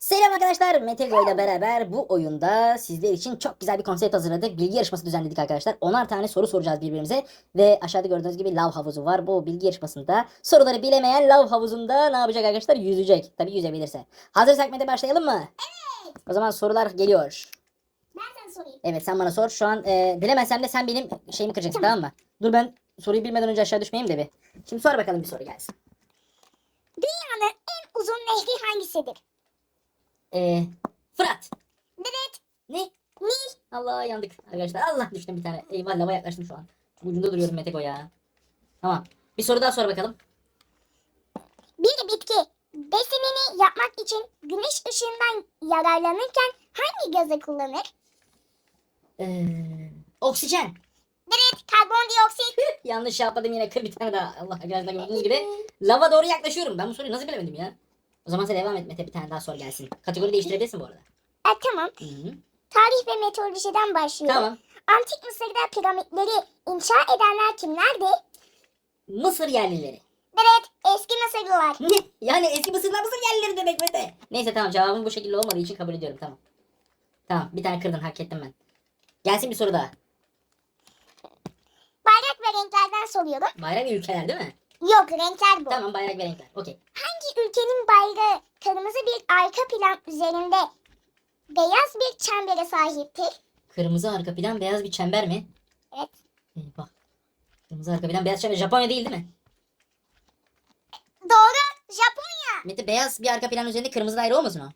Selam arkadaşlar. Metego ile beraber bu oyunda sizler için çok güzel bir konsept hazırladık. Bilgi yarışması düzenledik arkadaşlar. 10'ar tane soru soracağız birbirimize. Ve aşağıda gördüğünüz gibi lav havuzu var. Bu bilgi yarışmasında soruları bilemeyen lav havuzunda ne yapacak arkadaşlar? Yüzecek. Tabii yüzebilirse. Hazırsak Mete başlayalım mı? Evet. O zaman sorular geliyor. Sorayım. Evet sen bana sor. Şu an e, bilemezsem de sen benim şeyimi kıracaksın tamam mı? Dur ben soruyu bilmeden önce aşağı düşmeyeyim de bir. Şimdi sor bakalım bir soru gelsin. Dünyanın en uzun nehri hangisidir? E, Fırat. Evet. Ne? Nil. Allah yandık arkadaşlar. Allah düştüm bir tane. Eyvah lava yaklaştım şu an. Çok ucunda duruyorum Meteko ya. Tamam. Bir soru daha sor bakalım. Bir bitki besinini yapmak için güneş ışığından yararlanırken hangi gazı kullanır? Ee, oksijen. Evet, karbondioksit. Yanlış yapmadım yine kır bir tane daha. Allah arkadaşlar gördüğünüz gibi. Lava doğru yaklaşıyorum. Ben bu soruyu nasıl bilemedim ya? O zaman sen devam et Mete bir tane daha soru gelsin. Kategori değiştirebilirsin bu arada. E, tamam. Hı-hı. Tarih ve meteorolojiden başlıyorum. Tamam. Antik Mısır'da piramitleri inşa edenler kimlerdi? Mısır yerlileri. Evet, eski Mısırlılar. Yani eski Mısırlar Mısır yerlileri demek Mete. Neyse tamam cevabım bu şekilde olmadığı için kabul ediyorum tamam. Tamam bir tane kırdın hak ettim ben. Gelsin bir soru daha. Bayrak ve renklerden soruyorum. Bayrak ve ülkeler değil mi? Yok, renkler bu. Tamam bayrak ve renkler. Okey. Hangi ülkenin bayrağı kırmızı bir arka plan üzerinde beyaz bir çembere sahiptir? Kırmızı arka plan beyaz bir çember mi? Evet. Eyvah. Kırmızı arka plan beyaz çember. Japonya değil değil mi? Doğru. Japonya. Mete beyaz bir arka plan üzerinde kırmızı daire olmasın o?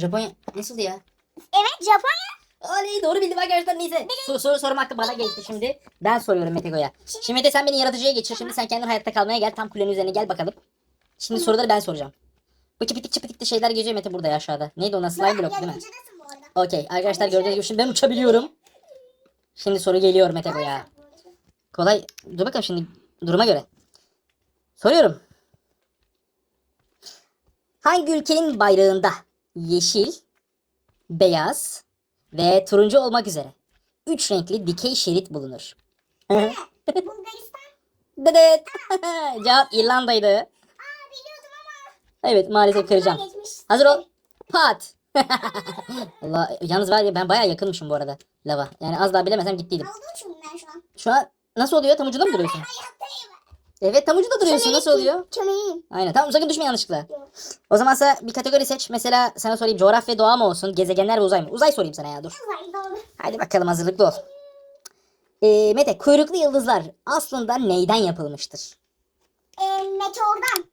Japonya nasıldı ya? Evet Japonya. Oley doğru bildim arkadaşlar neyse. Soru, soru sorma hakkı bana geçti şimdi. Ben soruyorum Metego'ya. Şimdi Mete sen beni yaratıcıya geçir. Şimdi sen kendin hayatta kalmaya gel. Tam kulenin üzerine gel bakalım. Şimdi soruları ben soracağım. Bu çıpıtık çıpıtık şeyler geziyor Mete burada ya aşağıda. Neydi ona slime block değil mi? Yaratıcıdasın bu arada. Okey arkadaşlar gördüğünüz gibi şimdi ben uçabiliyorum. Şimdi soru geliyor Metego'ya. Kolay. Dur bakalım şimdi duruma göre. Soruyorum. Hangi ülkenin bayrağında yeşil, beyaz ve turuncu olmak üzere üç renkli dikey şerit bulunur? Bulgaristan. Dedet. Cevap İrlanda'ydı. Aa biliyordum ama. Evet maalesef kıracağım. Hazır ol. Pat. Allah yalnız var ya ben bayağı yakınmışım bu arada lava. Yani az daha bilemesem gittiydim. Aldım şunu ben şu an. Şu an nasıl oluyor? Tam ucunda mı duruyorsun? Hayattayım. Evet tam ucunda duruyorsun. Nasıl oluyor? Çömeğim. Aynen. Tamam sakın düşme yanlışlıkla. Yok. O zaman sana bir kategori seç. Mesela sana sorayım coğrafya doğa mı olsun? Gezegenler ve uzay mı? Uzay sorayım sana ya dur. Uzay doğru. Hadi bakalım hazırlıklı ol. Ee, Mete kuyruklu yıldızlar aslında neyden yapılmıştır? Ee, meteordan.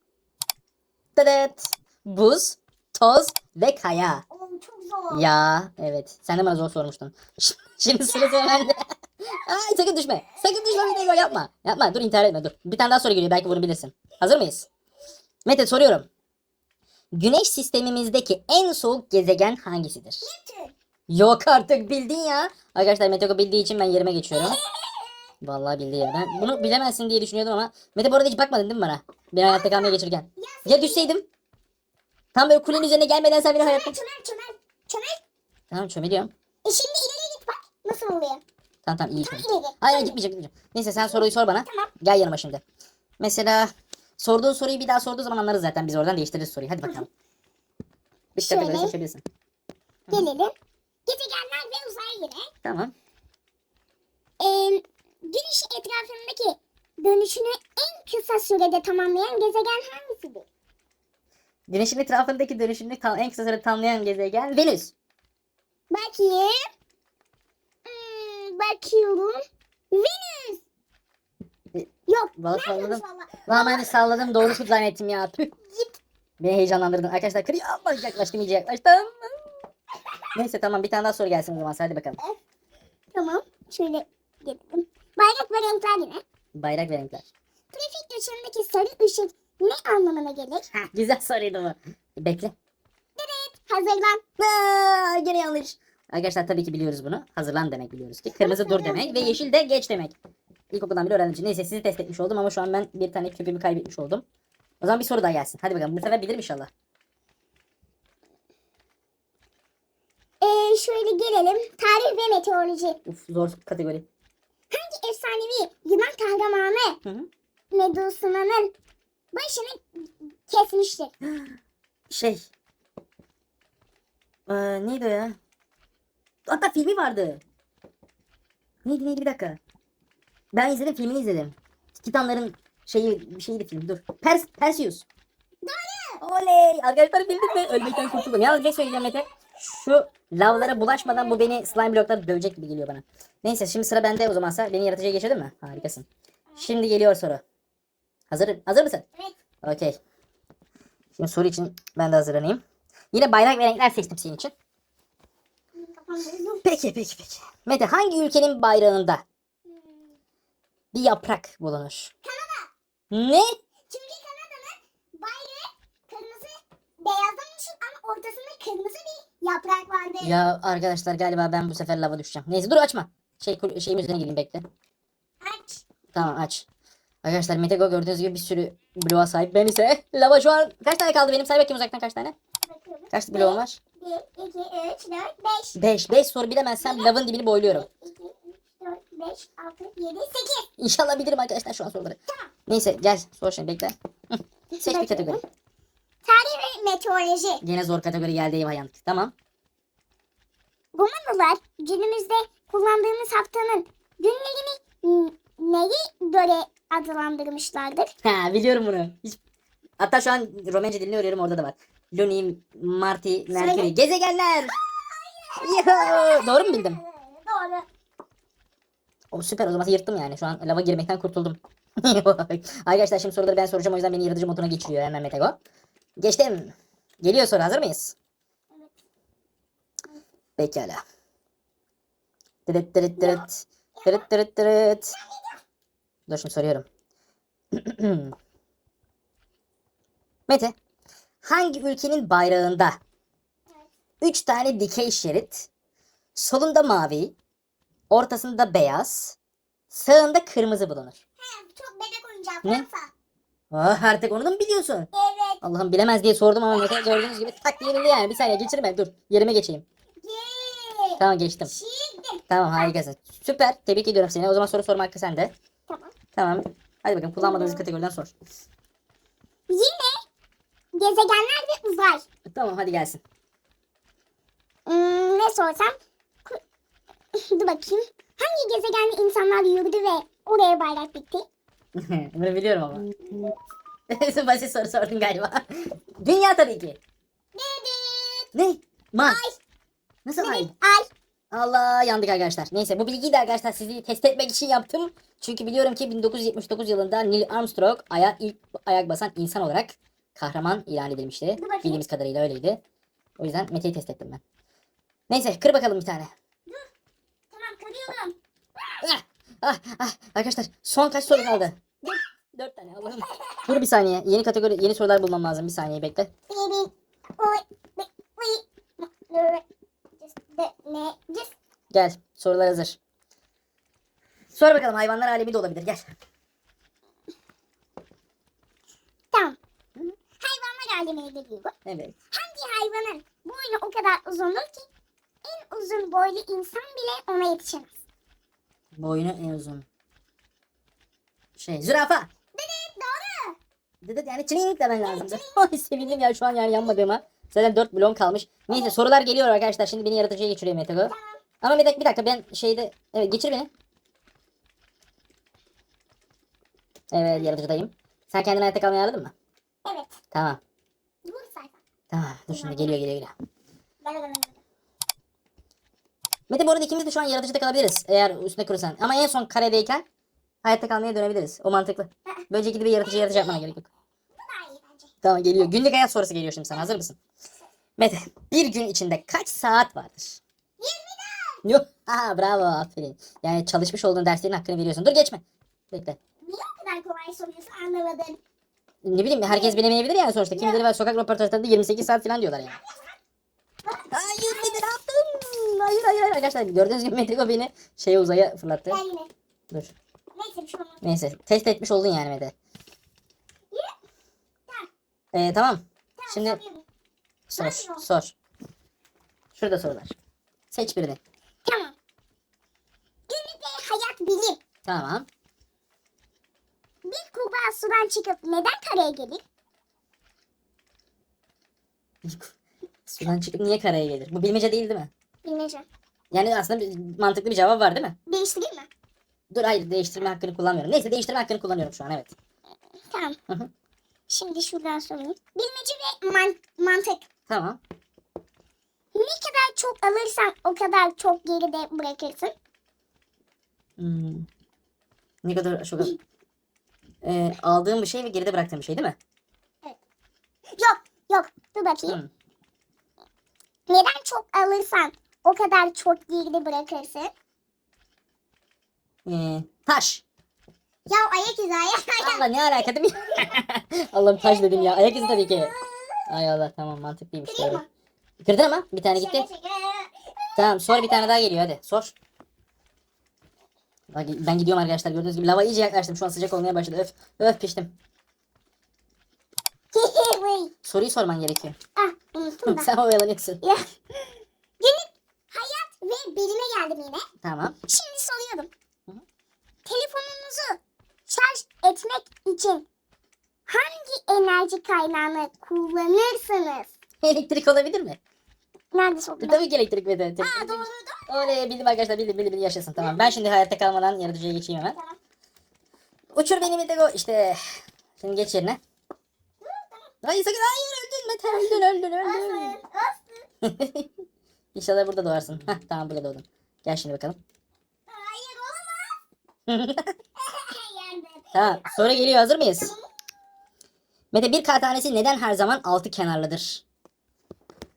Dıdıt. Buz, toz ve kaya. Çok zor. Ya evet. Sen de bana zor sormuştun. Şimdi sıra sende. Ay sakın düşme. Sakın düşme bir de yapma. Yapma dur intihar etme dur. Bir tane daha soru geliyor belki bunu bilirsin. Hazır mıyız? Mete soruyorum. Güneş sistemimizdeki en soğuk gezegen hangisidir? Neptün. Yok artık bildin ya. Arkadaşlar Mete bildiği için ben yerime geçiyorum. Vallahi bildi ya. Ben bunu bilemezsin diye düşünüyordum ama Mete bu arada hiç bakmadın değil mi bana? Beni hayatta kalmaya geçirirken. Ya düşseydim? Tam böyle kulenin üzerine gelmeden sen beni hayatta... Çömel çömel. Çömel. Tamam çömeliyorum. E şimdi ileri git bak. Nasıl oluyor? Tamam tamam iyi. Tam ileri. Hayır gitmeyeceğim gitmeyeceğim. Neyse sen soruyu sor bana. Tamam. Gel yanıma şimdi. Mesela sorduğun soruyu bir daha sorduğu zaman anlarız zaten. Biz oradan değiştiririz soruyu. Hadi bakalım. Bir Şöyle. kategori seçebilirsin. Gelelim. Gezegenler ve uzay yine. Tamam. Ee, güneş etrafındaki dönüşünü en kısa sürede tamamlayan gezegen hangisidir? Güneşin etrafındaki dönüşünü tam, en kısa sürede tamamlayan gezegen Venüs. Bakayım. Hmm, bakıyorum. Venüs. E, Yok. Venüs salladım. Lan ben de salladım. Doğru şut zannettim ya. Beni heyecanlandırdın. Arkadaşlar kırıyor. Ama yaklaştım iyice yaklaştım. Neyse tamam bir tane daha soru gelsin o zaman. Hadi bakalım. Tamam. Şöyle gelelim. Bayrak ve renkler yine. Bayrak ve renkler. Trafik ışığındaki sarı ışık ne anlamına gelir? Heh, güzel soruydu bu. Bekle. Hazırlan. Aa, gene yanlış. Arkadaşlar tabii ki biliyoruz bunu. Hazırlan demek biliyoruz ki. Kırmızı dur demek ve yeşil de geç demek. İlkokuldan bile öğrendiğim için. Neyse sizi test etmiş oldum ama şu an ben bir tane küpümü kaybetmiş oldum. O zaman bir soru daha gelsin. Hadi bakalım bu sefer bilirim inşallah. Ee, şöyle gelelim. Tarih ve meteoroloji. Uf zor kategori. Hangi efsanevi Yunan kahramanı Hı hı. Medusa'nın başını kesmiştir? Şey Ee, neydi o ya? Hatta filmi vardı. Neydi neydi bir dakika. Ben izledim filmini izledim. Titanların şeyi bir şeydi film dur. Pers Perseus. Doğru. Oley. Arkadaşlar bildim mi? Ölmekten kurtuldum. Yalnız ne söyleyeceğim Mete? Şu lavlara bulaşmadan bu beni slime bloklar dövecek gibi geliyor bana. Neyse şimdi sıra bende o zamansa. Beni yaratıcıya geçirdin mi? Harikasın. Şimdi geliyor soru. Hazır, hazır mısın? Evet. Okey. Şimdi soru için ben de hazırlanayım. Yine bayrak ve renkler seçtim senin için. Peki peki peki. Mete hangi ülkenin bayrağında Hmm. bir yaprak bulunur? Kanada. Ne? Çünkü Kanada'nın bayrağı kırmızı beyazdan oluşur ama ortasında kırmızı bir yaprak vardır. Ya arkadaşlar galiba ben bu sefer lava düşeceğim. Neyse dur açma. Şey şeyin üzerine gireyim bekle. Aç. Tamam aç. Arkadaşlar Metego gördüğünüz gibi bir sürü bloğa sahip. Ben ise lava şu an kaç tane kaldı benim? Say bakayım uzaktan kaç tane? Bakıyorum. Kaç bloğum var? 1, 2, 3, 4, 5. 5. 5 soru bilemezsem lavın dibini boyluyorum. 2, 3, 4, 5, 6, 7, 8. İnşallah bilirim arkadaşlar şu an soruları. Neyse gel sor şimdi bekle. Seç bir kategori. Tarih ve meteoroloji. Gene zor kategori geldi eyvah yandık. Tamam. Romalılar günümüzde kullandığımız haftanın günlerini neye göre adlandırmışlardır? Ha biliyorum bunu. Hiç... Hatta şu an Romence dilini öğreniyorum orada da var. Luni, Marti, Merkür. Söyle. Gezegenler. Doğru mu bildim? Doğru. O süper o zaman yırttım yani. Şu an lava girmekten kurtuldum. Arkadaşlar şimdi soruları ben soracağım o yüzden beni yaratıcı moduna geçiriyor hemen Metego. Geçtim. Geliyor soru hazır mıyız? Evet. Pekala. Tırıt tırıt tırıt. Tırıt tırıt tırıt. Dur şimdi soruyorum. Mete, hangi ülkenin bayrağında Evet. 3 tane dikey şerit, solunda mavi, ortasında beyaz, sağında kırmızı bulunur? He, çok bebek oyuncağı? Fransa. Ah, artık onu da mı biliyorsun? Evet. Allah'ım bilemez diye sordum ama Mete gördüğünüz gibi tak diye bildi yani. Bir saniye geçirme dur. Yerime geçeyim. Ye. Tamam geçtim. Şimdi. Tamam harikasın. Süper. Tebrik ediyorum seni. O zaman soru sorma hakkı sende. Tamam. Tamam. Hadi bakalım kullanmadığınız kategoriden sor. Yine gezegenler ve uzay. Tamam hadi gelsin. Hmm, ne sorsam? Dur bakayım. Hangi gezegende insanlar yürüdü ve oraya bayrak dikti? Bunu biliyorum ama. Basit soru sordun galiba. Dünya tabii ki. Dedik. Ne? Mars. Ay. Nasıl ay? Ay. Allah yandık arkadaşlar. Neyse bu bilgiyi de arkadaşlar sizi test etmek için yaptım. Çünkü biliyorum ki 1979 yılında Neil Armstrong aya ilk ayak basan insan olarak kahraman ilan edilmişti. Bildiğimiz kadarıyla öyleydi. O yüzden Mete'yi test ettim ben. Neyse kır bakalım bir tane. Tamam kırıyorum. Ah, ah, ah. Arkadaşlar son kaç soru kaldı? Dört tane Allah'ım. Dur bir saniye. Yeni kategori, yeni sorular bulmam lazım. Bir saniye bekle. Ne? Gel. Sorular hazır. Sor bakalım hayvanlar alemi de olabilir. Gel. Tamam. Hayvanlar alemine geliyor bu. Evet. Hangi hayvanın boynu o kadar uzundur ki en uzun boylu insan bile ona yetişemez? Boynu en uzun. Şey zürafa. Dedik doğru. Dedet yani çiling demen lazımdı. Ay sevindim ya şu an yani yanmadığıma. Zaten 4 bloğum kalmış. Neyse sorular geliyor arkadaşlar. Şimdi beni yaratıcıya geçiriyor Metego. Ama bir dakika, bir dakika ben şeyde... Evet geçir beni. Evet yaratıcıdayım. Sen kendini hayatta kalmaya ayarladın mı? Evet. Tamam. Sayfa. Tamam. Dur şimdi geliyor geliyor geliyor. Gel, gel, gel, gel. Mete bu arada ikimiz de şu an yaratıcıda kalabiliriz. Eğer üstüne kurursan. Ama en son karedeyken hayatta kalmaya dönebiliriz. O mantıklı. Böylece gidip bir yaratıcı yaratıcı yapmana gerek yok. Bu daha iyi bence. Tamam geliyor. Günlük hayat sorusu geliyor şimdi sana. Hazır mısın? Mete bir gün içinde kaç saat vardır? 20'den. Yok. Ha bravo aferin. Yani çalışmış olduğun derslerin hakkını veriyorsun. Dur geçme. Bekle. Niye o kadar kolay soruyorsun anlamadım. Ne bileyim herkes bilemeyebilir yani sonuçta. Kimileri var sokak röportajlarında 28 saat falan diyorlar yani. Hayır Mete ne yaptın? Hayır hayır hayır. Arkadaşlar gördüğünüz gibi Mete beni şeye uzaya fırlattı. Gel yine. Dur. Neyse bir şey olmaz. Neyse test etmiş oldun yani Mete. Ee, tamam. Şimdi soruyorum. sor Soruyorum. sor. Şurada sorular. Seç birini. Tamam. Günlük hayat bilim. Tamam. Bir kurbağa sudan çıkıp neden karaya gelir? Sudan çıkıp niye karaya gelir? Bu bilmece değil değil mi? Bilmece. Yani aslında bir- mantıklı bir cevap var değil mi? Değiştireyim mi? Dur hayır değiştirme hakkını kullanmıyorum. Neyse değiştirme hakkını kullanıyorum şu an evet. Tamam. Hı hı. Şimdi şuradan sorayım. Bilmece ve man- mantık. Tamam. Ne kadar çok alırsan o kadar çok geride bırakırsın. Hmm. Ne kadar çok... Ee, aldığım bir şey ve geride bıraktığım bir şey değil mi? Yok yok dur bakayım. Hı. Neden çok alırsan o kadar çok geride bırakırsın. Ee, taş. Ya ayak izi ayak Allah ne alaka değil mi? Allah'ım taş dedim ya. Ayak izi tabii ki. Ay Allah tamam mantıklıymış. Kırayım mı? Kırdın ama bir tane gitti. Şaka şaka. Tamam sor bir tane daha geliyor hadi sor. Ben gidiyorum arkadaşlar gördüğünüz gibi lava iyice yaklaştım şu an sıcak olmaya başladı öf öf piştim. Soruyu sorman gerekiyor. ah unuttum da. Sen oyalanıyorsun. Ya. Günlük hayat ve bilime geldim yine. Tamam. Şimdi soruyorum. Hı hı. Telefonunuzu şarj etmek için hangi enerji kaynağını kullanırsınız? Elektrik olabilir mi? Nerede sordun? Tabii ki elektrik ve de. Aa doğru doğru. Oley bildim arkadaşlar bildim bildim bildim yaşasın tamam. Ben şimdi hayatta kalmadan yaratıcıya geçeyim hemen. Tamam. Uçur beni Metego işte. Şimdi geç yerine. Hayır sakın hayır öldün Mete öldün öldün öldün. Olsun. İnşallah burada doğarsın. Heh, tamam burada doğdun. Gel şimdi bakalım. Hayır olamaz. Tamam soru geliyor hazır mıyız? Mete bir K tanesi neden her zaman altı kenarlıdır?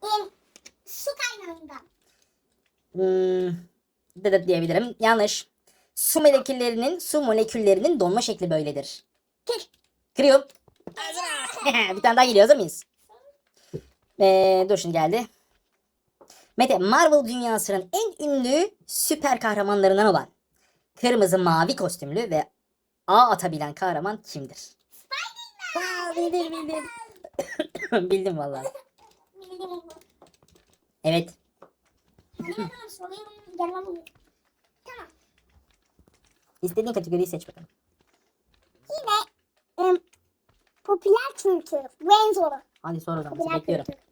Em, su kaynağından. Hmm, dıdıt diyebilirim. Yanlış. Su moleküllerinin su moleküllerinin donma şekli böyledir. Kır. Kırıyorum. bir tane daha geliyor hazır mıyız? Ee, dur şimdi geldi. Mete Marvel dünyasının en ünlü süper kahramanlarından olan kırmızı mavi kostümlü ve ağ atabilen kahraman kimdir? Spider-Man. Bildim bildim. bildim vallahi. Bildim onu. Evet. Hadi bakalım soruyu gelmem oluyor. Tamam. İstediğin kategoriyi seç bakalım. Yine em, popüler kültür. En zoru. Hadi sor o zaman. Popüler Bekliyorum. kültür.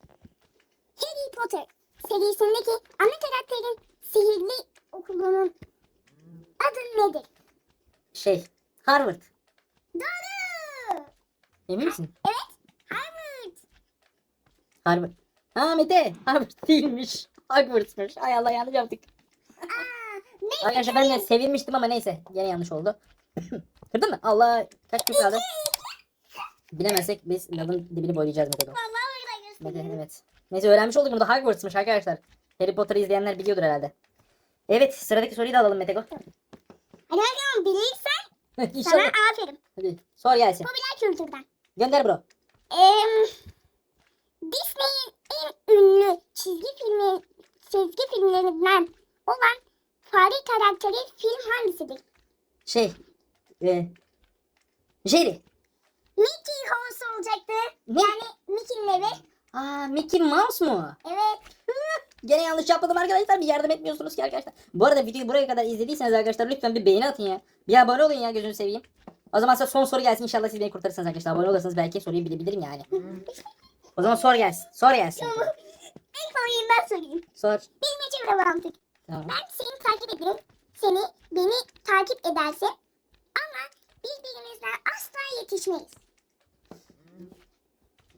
Harry Potter serisindeki ana karakterin sihirli okulunun adı nedir? Şey. Harvard. Doğru. Emin misin? Harvard. Harvard. Ha Mete. Harvard değilmiş. Hogwarts'mış. Ay Allah yanlış yaptık. Aa, neyse. Arkadaşlar ben de sevinmiştim ama neyse. Gene yanlış oldu. Kırdın mı? Allah. Kaç gün kaldı? Bilemezsek biz lavın dibini boylayacağız Mete'de. Vallahi öyle Mete evet. Neyse öğrenmiş olduk bunu da Hogwarts'mış arkadaşlar. Harry Potter'ı izleyenler biliyordur herhalde. Evet sıradaki soruyu da alalım Metego. Hadi bakalım bilirsen sana İnşallah. aferin. Hadi sor gelsin. Popüler kültürden. Gönder bro. Em, Disney'in en ünlü çizgi filmi çizgi filmlerinden olan fare karakteri film hangisidir? Şey. E, Jerry. Mickey Mouse olacaktı. Ne? Yani Mickey'nin evi. Aa Mickey Mouse mu? Evet. Gene yanlış yapmadım arkadaşlar. Bir yardım etmiyorsunuz ki arkadaşlar. Bu arada videoyu buraya kadar izlediyseniz arkadaşlar lütfen bir beğeni atın ya. Bir abone olun ya gözünü seveyim. O zaman size son soru gelsin. İnşallah siz beni kurtarırsınız arkadaşlar. Abone olursanız belki soruyu bilebilirim yani. o zaman sor gelsin. Sor gelsin. En kolayını ben söyleyeyim. Sor. Bilmece ve mantık. Tamam. Ben seni takip ederim. Seni beni takip edersin. Ama birbirimizden asla yetişmeyiz.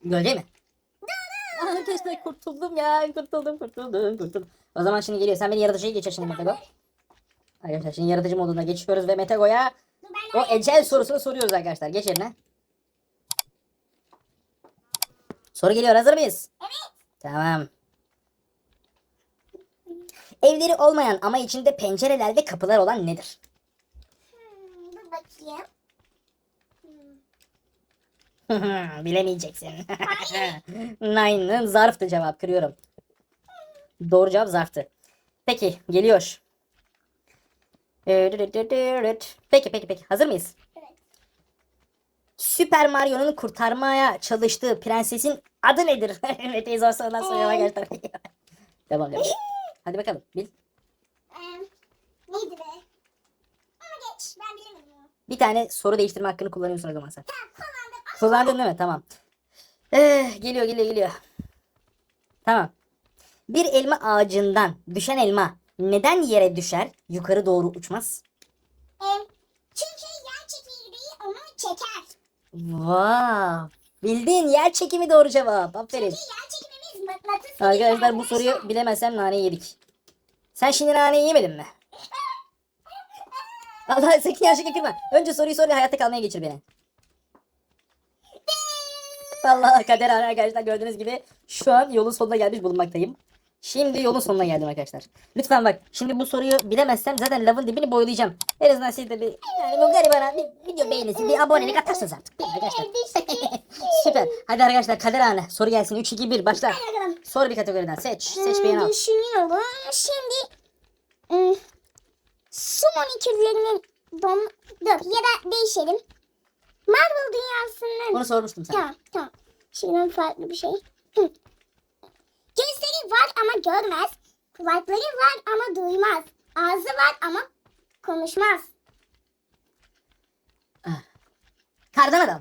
Gölge mi? Arkadaşlar kurtuldum ya. Kurtuldum kurtuldum kurtuldum. O zaman şimdi geliyor. Sen beni yaratıcıya geçir şimdi Metego. Arkadaşlar şimdi yaratıcı moduna geçiyoruz ve Metego'ya o ecel sorusunu soruyoruz arkadaşlar. Geç yerine. Soru geliyor. Hazır mıyız? Evet. Tamam. Evleri olmayan ama içinde pencereler ve kapılar olan nedir? Hmm, dur bakayım. Bilemeyeceksin. Nine'ın zarftı cevap. Kırıyorum. Doğru cevap zarftı. Peki geliyor. Peki peki peki. Hazır mıyız? Evet. Süper Mario'nun kurtarmaya çalıştığı prensesin adı nedir? evet teyze zor sorular soruyor arkadaşlar. devam devam. Hadi bakalım. Bil. Ee, neydi be? Ama geç. Ben bilemedim. Bir tane soru değiştirme hakkını kullanıyorsun o zaman sen. Tamam kullandım. Kullandın değil mi? Tamam. Eh, geliyor geliyor geliyor. Tamam. Bir elma ağacından düşen elma neden yere düşer, yukarı doğru uçmaz? E, çünkü yer çekirdeği onu çeker. Vav. Bildiğin yer çekimi doğru cevap. Aferin. Çünkü yer çekimimiz mıknatıs gibi Arkadaşlar bu soruyu bilemezsem nane yedik. Sen şimdi nane yemedin mi? Allah sakın yanlışlıkla kırma. Önce soruyu sor ve hayatta kalmaya geçir beni. Allah kader ana arkadaşlar gördüğünüz gibi şu an yolun sonuna gelmiş bulunmaktayım. Şimdi yolun sonuna geldim arkadaşlar. Lütfen bak şimdi bu soruyu bilemezsem zaten lavın dibini boylayacağım. En azından siz de bir yani bu garibana bir video beğenirsin bir abonelik atarsınız artık. Değil mi arkadaşlar? Süper. Hadi arkadaşlar kader ana soru gelsin 3 2 1 başla. Sor bir kategoriden seç. Seç beğen al. Hmm, Düşünüyorum. Şimdi ım, su moleküllerinin dom... Dur ya da değişelim. Marvel dünyasının... Onu sormuştum sana. Tamam tamam. Şimdi farklı bir şey. Gözleri var ama görmez. Kulakları var ama duymaz. Ağzı var ama konuşmaz. Kardan adam.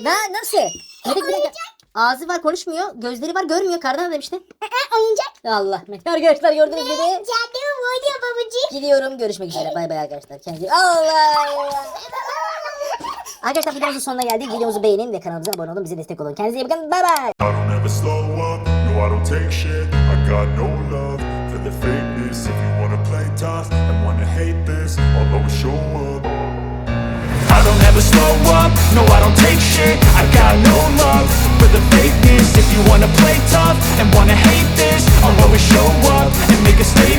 Ne nasıl? Ne bir dakika. Ağzı var konuşmuyor. Gözleri var görmüyor. Kardan adam işte. Aa, oyuncak. Allah. Arkadaşlar gördüğünüz gibi Caddemi boyuyor babacık. gidiyorum. Görüşmek üzere. Bay bay arkadaşlar. Kendinize Allah. Arkadaşlar videomuzun sonuna geldik. Videomuzu beğenin ve kanalımıza abone olun. Bize destek olun. Kendinize iyi bakın. Bay bay. I don't take shit I got no love for the fakeness If you wanna play tough and wanna hate this I'll always show up I don't ever slow up, no I don't take shit I got no love for the fakeness If you wanna play tough and wanna hate this I'll always show up and make a statement